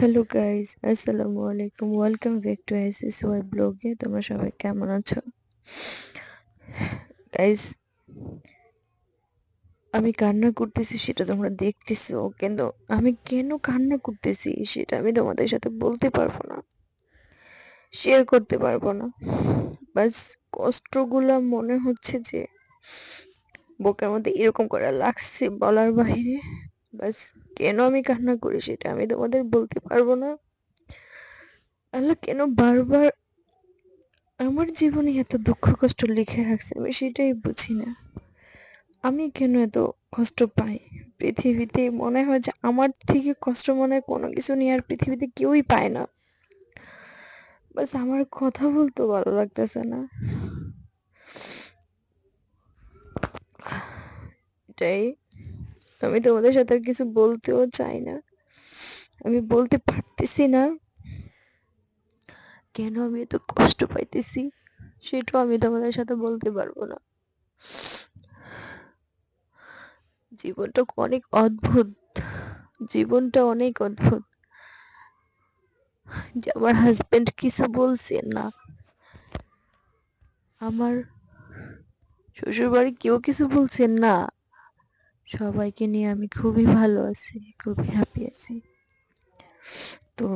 Hello guys আসসালামু আলাইকুম welcome back to SS Y ব্লগে তোমরা সবাই কেমন আছো? গাইস আমি কান্না করতেছি, সেটা তোমরা দেখতেছো, কিন্তু আমি কেন কান্না করতেছি, সেটা আমি তোমাদের সাথে বলতে পারব না শেয়ার করতে পারব না। বাস কষ্টগুলা মনে হচ্ছে যে, বুকের মধ্যে এরকম করে লাগছে বলার বাহিরে। বাস কেন আমি কান্না করি সেটা আমি তোমাদের বলতে পারব না। আল্লাহ কেন বারবার আমার জীবনে এত দুঃখ কষ্ট লিখে রাখছে আমি সেটাই বুঝি না। আমি কেন এত কষ্ট পাই? পৃথিবীতে মনে হয় যে আমার থেকে কষ্ট মনে হয় কোনো কিছু নিয়ে আর পৃথিবীতে কেউই পায় না। বাস আমার কথা বলতেও ভালো লাগতেছে না। এটাই আমি তোমাদের সাথে আর কিছু বলতেও চাই না। আমি বলতে পারতেছি না। কেন আমি এত কষ্ট পাইতেছি? সেটাও আমি তোমাদের সাথে বলতে পারব না। জীবনটা অনেক অদ্ভুত। জীবনটা অনেক অদ্ভুত। যে আমার হাজবেন্ড কিছু বলছেন না। আমার শ্বশুর বাড়ি কেউ কিছু বলছেন না। সবাইকে নিয়ে আমি খুবই ভালো আছি খুবই হ্যাপি আছি। তো